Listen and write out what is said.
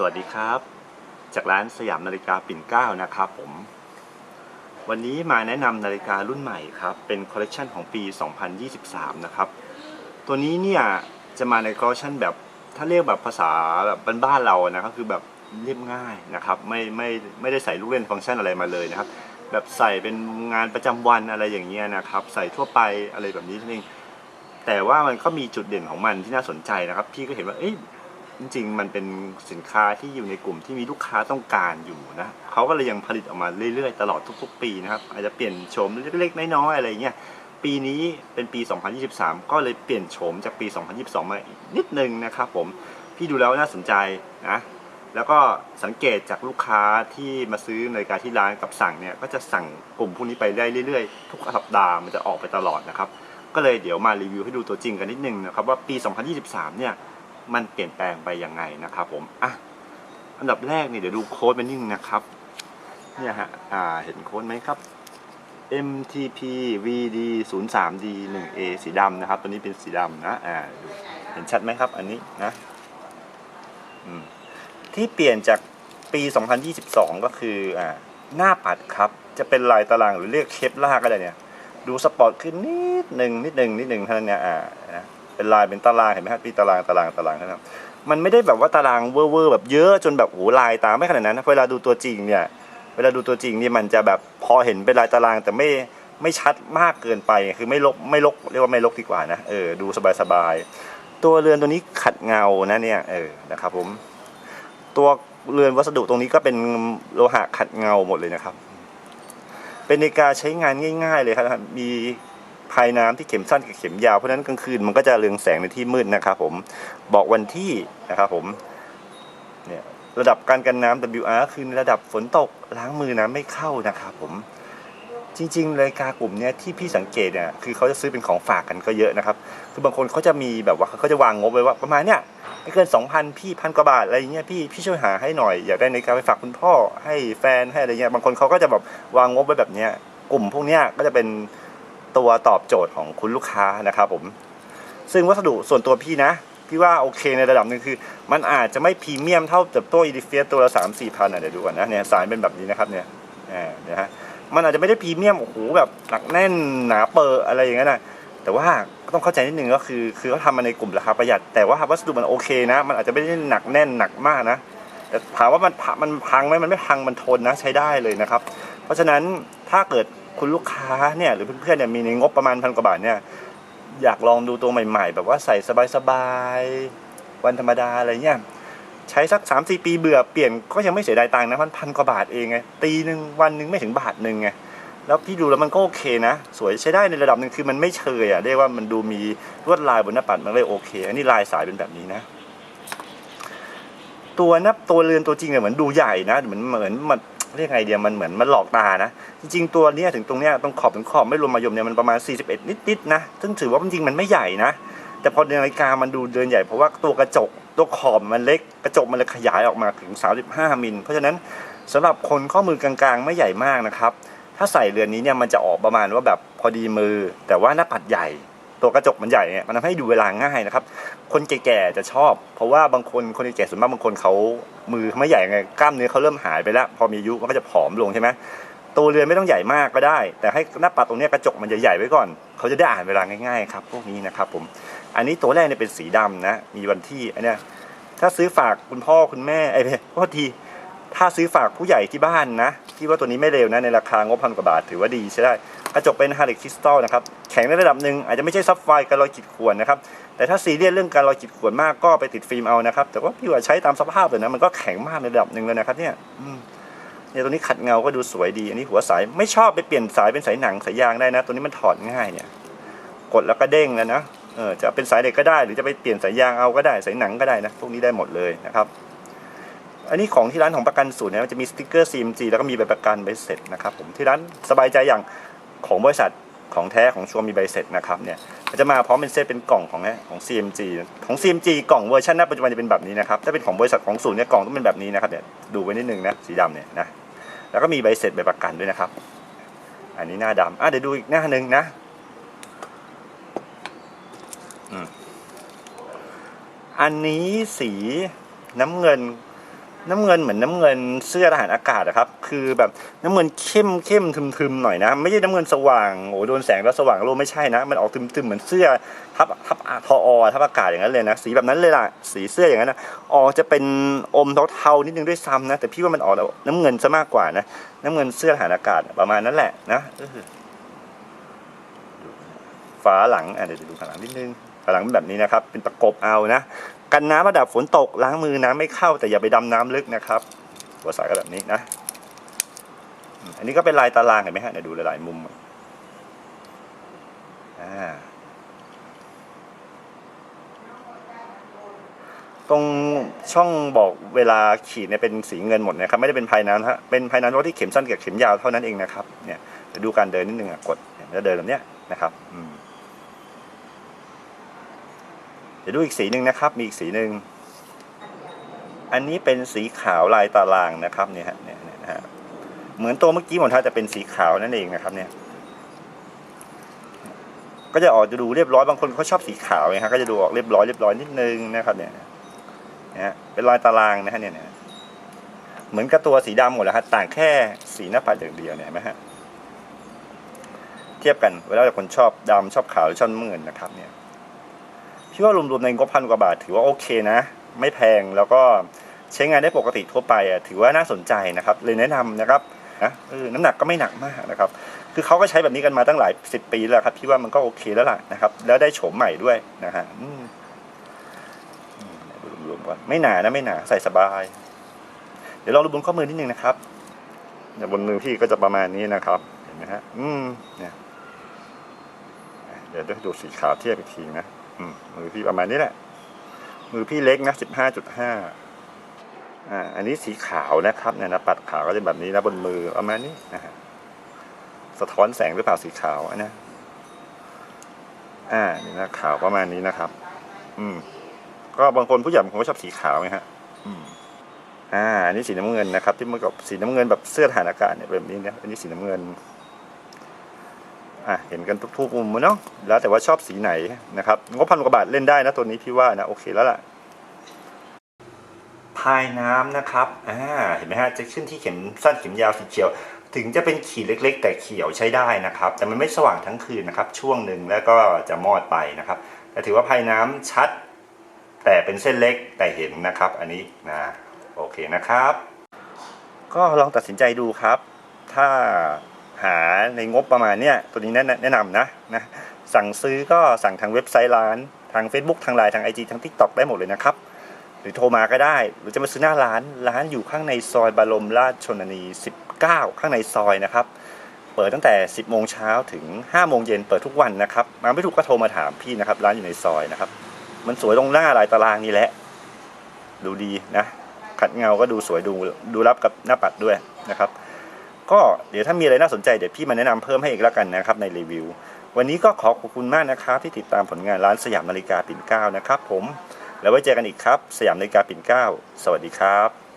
สวัสดีครับ จากร้านสยามนาฬิกาปิ่นเกล้านะครับผม วันนี้มาแนะนำนาฬิการุ่นใหม่ครับ เป็นคอลเลกชันของปี 2023 นะครับ ตัวนี้เนี่ยจะมาในคอลเลกชันแบบถ้าเรียกแบบภาษาแบบบ้านๆเรานะก็คือแบบเรียบง่ายนะครับ ไม่ไม่ไม่ได้ใส่ลูกเล่นฟังก์ชันอะไรมาเลยนะครับ แบบใส่เป็นงานประจำวันอะไรอย่างเงี้ยนะครับ ใส่ทั่วไปอะไรแบบนี้นั่นเองแต่ว่ามันก็มีจุดเด่นของมันที่น่าสนใจนะครับ พี่ก็เห็นว่าเอ้ย จริงๆ มันเป็นสินค้าที่อยู่ในกลุ่มที่มีลูกค้าต้องการอยู่นะเขาก็เลยยังผลิตออกมาเรื่อยๆ ตลอดทุกๆ ปีนะครับ อาจจะเปลี่ยนโฉมเล็กๆ น้อยๆ อะไรเงี้ย ปีนี้เป็นปี 2023 ก็เลยเปลี่ยนโฉมจากปี 2022 มาอีกนิดนึงนะครับผม พี่ดูแล้วน่าสนใจนะ แล้วก็สังเกตจากลูกค้าที่มาซื้อนาฬิกาที่ร้านกับสั่งเนี่ย ก็จะสั่งกลุ่มพวกนี้ไปได้เรื่อยๆ ทุกสัปดาห์มันจะออกไปตลอดนะครับ ก็เลยเดี๋ยวมารีวิวให้ดูตัวจริงกันนิดนึงนะครับว่าปี 2023 เนี่ย มันเปลี่ยนแปลงไปยังไงนะครับผมอะอันดับแรกนี่เดี๋ยวดูโค้ดมันนิ่งนะครับ เนี่ยฮะอ่าเห็นโค้ดไหมครับ MTP VD 0 3 D 1 A สีดำนะครับ ตัวนี้เป็นสีดำนะอ่าดูเห็นชัดไหมครับ อันนี้นะที่เปลี่ยนจากปี 2022 ก็คืออ่าหน้าปัดครับ จะเป็นลายตารางหรือเรียกเคปล่าก็ได้เนี่ย ดูสปอร์ตขึ้นนิดหนึ่งนิดหนึ่งนิดหนึ่งเท่านั้นเนี่ยอ่านะ เป็นลายเป็นตารางเห็นไหมครับมีตารางตารางตารางนะครับ มันไม่ได้แบบว่าตารางเวอร์เวอร์แบบเยอะจนแบบโอ้ลายตาไม่ขนาดนั้นเวลาดูตัวจริงเนี่ยเวลาดูตัวจริงนี่มันจะแบบพอเห็นเป็นลายตารางแต่ไม่ไม่ชัดมากเกินไปคือไม่ลกไม่ลกเรียกว่าไม่ลกดีกว่านะเออดูสบายสบายๆตัวเรือนตัวนี้ขัดเงานะเนี่ยเออนะครับผมตัวเรือนวัสดุตรงนี้ก็เป็นโลหะขัดเงาหมดเลยนะครับ เป็นนาฬิกาใช้งานง่าย ๆ เลยครับ มีายน้ำที่เข็มสั้นกับเข็มยาวเพราะฉะนั้นกลางคืนมันก็จะเรืองแสงในที่มืดนะครับผมบอกวันที่นะครับผมเนี่ยระดับการกันน้ำ WR คือในระดับฝนตกล้างมือน้ำไม่เข้านะครับผมจริงๆนาฬิกากลุ่มเนี้ยที่พี่สังเกตเนี่ยคือเขาจะซื้อเป็นของฝากกันก็เยอะนะครับ คือบางคนเขาจะมีแบบว่าเขาจะวางงบไว้ว่าประมาณเนี้ยไม่เกิน 2,000 พี่พันกว่าบาทอะไรเงี้ยพี่พี่ช่วยหาให้หน่อยอยากได้ในการไปฝากคุณพ่อให้แฟนให้อะไรเงี้ยบางคนเขาก็จะแบบวางงบไว้แบบเนี้ยกลุ่มพวกเนี้ยก็จะเป็น ตัวตอบโจทย์ของคุณลูกค้านะครับผม ซึ่งวัสดุส่วนตัวพี่นะ พี่ว่าโอเคในระดับหนึ่งคือ มันอาจจะไม่พรีเมียมเท่ากับตัวอีดิเฟียตัวละสามสี่พันอะเดี๋ยวดูก่อนนะเนี่ยสายเป็นแบบนี้นะครับเนี่ยอ่าเนี่ยฮะมันอาจจะไม่ได้พรีเมียมโอ้โหแบบหนักแน่นหนาเปอร์อะไรอย่างเงี้ยนะแต่ว่าก็ต้องเข้าใจนิดนึงก็คือคือเขาทำมาในกลุ่มราคาประหยัด แต่ว่าวัสดุมันโอเคนะ มันอาจจะไม่ได้หนักแน่นหนักมากนะแต่ถามว่ามันมันพังไหมมันไม่พังมันทนนะใช้ได้เลยนะครับ เพราะฉะนั้นถ้าเกิด คุณลูกค้าเนี่ยหรือเพื่อนๆเนี่ยมีในงบประมาณพันกว่าบาทเนี่ยอยากลองดูตัวใหม่ ๆ แบบว่าใส่สบายๆวันธรรมดาอะไรเงี้ยใช้สัก3ามสี่ปีเบื่อเปลี่ยนก็ยังไม่เสียดายตังค์นะมันพันกว่าบาทเองไงตีหนึ่งวันหนึ่งไม่ถึงบาทหนึ่งไงแล้วพี่ดูแล้วมันก็โอเคนะ สวยใช้ได้ในระดับหนึ่งคือมันไม่เชยอะเรียกว่ามันดูมีลวดลายบนหน้าปัดมันเลยโอเค อันนี้ลายสายเป็นแบบนี้นะ ตัวนับตัวเรือนตัวจริงเนี่ยเหมือนดูใหญ่นะเหมือนเหมือนมัน เรียกไงเดียมันเหมือนมันหลอกตานะ จริงๆตัวเนี้ยถึงตรงเนี้ยตรงขอบถึงขอบไม่รวมมายมเนี่ยมันประมาณ 41 นิดๆนะซึ่งถือว่าจริงมันไม่ใหญ่นะ แต่พอนาฬิกามันดูเดินใหญ่เพราะว่าตัวกระจกตัวขอบมันเล็กกระจกมันเลยขยายออกมาถึง 35 มิลเพราะฉะนั้นสำหรับคนข้อมือกลางๆ ไม่ใหญ่มากนะครับถ้าใส่เรือนนี้เนี่ยมันจะออกประมาณว่าแบบพอดีมือ แต่ว่าหน้าปัดใหญ่ ตัวกระจกมันใหญ่เนี่ยมันทำให้ดูเวลาง่ายนะครับ คนแก่ๆจะชอบ เพราะว่าบางคนคนแก่ส่วนมากบางคนเขามือไม่ใหญ่ไงกล้ามเนื้อเขาเริ่มหายไปแล้ว พอมีอายุมันก็จะผอมลงใช่ไหมตัวเรือนไม่ต้องใหญ่มากก็ได้ แต่ให้หน้าปัดตรงนี้กระจกมันใหญ่ๆไว้ก่อน เขาจะได้อ่านเวลาง่ายๆครับพวกนี้นะครับผมอันนี้ตัวแรกเนี่ยเป็นสีดำนะมีวันที่อันเนี้ยถ้าซื้อฝากคุณพ่อคุณแม่ไอ้เพโทษทีถ้าซื้อฝากผู้ใหญ่ที่บ้านนะที่ว่าตัวนี้ไม่เร็วนะในราคางบพันกว่าบาทถือว่าดีใช่ได้ กระจกเป็นฮาร์ดคริสตัลนะครับ ข็งในระดับหนึ่งอาจจะไม่ใช่ซับไฟการลอยขีดข่วนนะครับแต่ถ้าซีเรียสเรื่องการลอยขีดข่วนมากก็ไปติดฟิล์มเอานะครับ แต่ว่าพี่ว่าใช้ตามสภาพเลยนะมันก็แข็งมากในระดับหนึ่งเลยนะครับเนี่ยเนี่ยตัวนี้ขัดเงาก็ดูสวยดี อันนี้หัวสายไม่ชอบไปเปลี่ยนสายเป็นสายหนังสายยางได้นะ ตัวนี้มันถอดง่ายเนี่ย กดแล้วก็เด้งแล้วนะเออจะเป็นสายเหล็กก็ได้ หรือจะไปเปลี่ยนสายยางเอาก็ได้สายหนังก็ได้นะพวกนี้ได้หมดเลยนะครับ อันนี้ของที่ร้านของประกันศูนย์เนี่ยมันจะมีสติกเกอร์ CMG แล้วก็มีใบประกันใบเสร็จนะครับผมที่ร้านสบายใจอย่างของบริษัท ของแท้ของชัวร์มีใบเสร็จนะครับเนี่ยมันจะมาพร้อมเป็นเซตเป็นกล่องของเนี่ยของ CMG ของ CMG กล่องเวอร์ชันณปัจจุบันจะเป็นแบบนี้นะครับถ้าเป็นของบริษัทของศูนย์เนี่ยกล่องต้องเป็นแบบนี้นะครับเนี่ยดูไว้นิดนึงนะสีดำเนี่ยนะแล้วก็มีใบเสร็จใบประกันด้วยนะครับ อันนี้หน้าดำอะเดี๋ยวดูอีกหน้าหนึ่งนะอันนี้สีน้ำเงิน น้ำเงินเหมือนน้ำเงินเสื้อทหารอากาศนะครับ คือแบบน้ำเงินเข้มเข้มทึมๆหน่อยนะ ไม่ใช่น้ำเงินสว่างโอ้โดนแสงแล้วสว่างโลไม่ใช่นะ มันออกทึมๆเหมือนเสื้อทับทับทออทับอากาศอย่างนั้นเลยนะ สีแบบนั้นเลยล่ะ สีเสื้ออย่างนั้นนะออกจะเป็นอมเทาๆนิดนึงด้วยซ้ำนะ แต่พี่ว่ามันออกน้ำเงินซะมากกว่านะ น้ำเงินเสื้อทหารอากาศประมาณนั้นแหละนะฝาหลังอะเดี๋ยวดูฝาหลังนิดนึงฝาหลังเป็นแบบนี้นะครับ เป็นประกบเอานะ กันน้ำระดับฝนตกล้างมือน้ำไม่เข้าแต่อย่าไปดำน้ำลึกนะครับหัวสายก็แบบนี้นะ อันนี้ก็เป็นลายตารางเห็นไหมฮะเดี๋ยวดูหลายๆมุมอ่าตรงช่องบอกเวลาขีดเนี่ยเป็นสีเงินหมดนะครับ ไม่ได้เป็นภายน้ำฮะเป็นภายน้ำเพราะที่เข็มสั้นกับเข็มยาวเท่านั้นเองนะครับเนี่ยเดี๋ยวดูการเดินนิดนึงอะกดจะเดินแบบเนี้ยนะครับ อืม เดี๋ยวดูอีกสีหนึ่งนะครับ มีอีกสีหนึ่งอันนี้เป็นสีขาวลายตารางนะครับเนี่ยฮะเนี่ยนะฮะเหมือนตัวเมื่อกี้หมดท่าจะเป็นสีขาวนั่นเองนะครับเนี่ย ก็จะออกจะดูเรียบร้อยบางคนเขาชอบสีขาวไงฮะก็จะดูออกเรียบร้อยเรียบร้อยนิดนึงนะครับ เนี่ยนะฮะเป็นลายตารางนะฮะเนี่ยเหมือนกับตัวสีดำหมดแล้วฮะต่างแค่สีหน้าปัดอย่างเดียวเนี่ยเห็นไหมฮะเทียบกันเวลาคนชอบดำชอบขาวหรือชอบเงินนะครับเนี่ย พี่ว่ารวมๆในงบพันกว่าบาท ถือว่าโอเคนะ ไม่แพงแล้วก็ใช้งานได้ปกติทั่วไปอะถือว่าน่าสนใจนะครับ เลยแนะนำนะครับนะเออน้ำหนักก็ไม่หนักมากนะครับ คือเขาก็ใช้แบบนี้กันมาตั้งหลายสิบปีแล้วครับ พี่ว่ามันก็โอเคแล้วล่ะนะครับ แล้วได้โฉมใหม่ด้วยนะฮะรวมๆก่อนไม่หนานะไม่หนาใส่สบาย เดี๋ยวลองดูบนข้อมือนิดนึงนะครับเนี่ยบนมือพี่ก็จะประมาณนี้นะครับเห็นไหมฮะอืมเนี่ยเดี๋ยวดูสีขาวเทียบอีกทีนะ มือพี่ประมาณนี้แหละ มือพี่เล็กนะสิบห้าจุดห้าอ่าอันนี้สีขาวนะครับเนี่ยนะปัดขาวก็จะแบบนี้นะบนมือประมาณนี้นะฮะสะท้อนแสงหรือเปล่าสีขาวอันนะอ่านี่นะขาวประมาณนี้นะครับ อืม ก็บางคนผู้ใหญ่บางคนก็ชอบสีขาวไงฮะ อืมอ่า อันนี้สีน้ำเงินนะครับ ที่เมันกับสีน้ำเงินแบบเสื้อทหารอากาศเนี่ยแบบนี้นะอันนี้สีน้ำเงิน อะเห็นกันทุกๆมุมเนาะแล้วแต่ว่าชอบสีไหนนะครับงบพันกว่าบาทเล่นได้นะตัวนี้พี่ว่านะโอเคแล้วล่ะพายน้ำนะครับอ่าเห็นไหมฮะจะขึ้นที่เข็มสั้นเข็มยาวสีเขียว ถึงจะเป็นขีดเล็ก ๆ แต่เขียวใช้ได้นะครับ แต่มันไม่สว่างทั้งคืนนะครับ ช่วงหนึ่งแล้วก็จะมอดไปนะครับแต่ถือว่าพายน้ำชัด แต่เป็นเส้นเล็กแต่เห็นนะครับ อันนี้นะโอเคนะครับ ก็ลองตัดสินใจดูครับ ถ้า หาในงบประมาณเนี้ยตัวนี้แนะนำนะนะสั่งซื้อก็สั่งทางเว็บไซต์ร้าน ทาง Facebook ทางไลน์ทาง IG ทาง TikTok ได้หมดเลยนะครับ หรือโทรมาก็ได้ หรือจะมาซื้อหน้าร้าน ร้านอยู่ข้างในซอยบารมราชชนนี 19 ข้างในซอยนะครับ เปิดตั้งแต่ 10 โมงเช้าถึง 5 โมงเย็นเปิดทุกวันนะครับ มาไม่ถูกก็โทรมาถามพี่นะครับ ร้านอยู่ในซอยนะครับ มันสวยตรงหน้าลายตารางนี่แหละ ดูดีนะ ขัดเงาก็ดูสวยดูดูรับกับหน้าปัดด้วยนะครับ ก็เดี๋ยวถ้ามีอะไรน่าสนใจเดี๋ยวพี่มาแนะนำเพิ่มให้อีกแล้วกันนะครับในรีวิว วันนี้ก็ขอขอบคุณมากนะครับที่ติดตามผลงานร้านสยามนาฬิกาปิ่นเก้านะครับผมแล้วไว้เจอกันอีกครับ สยามนาฬิกาปิ่นเก้าสวัสดีครับ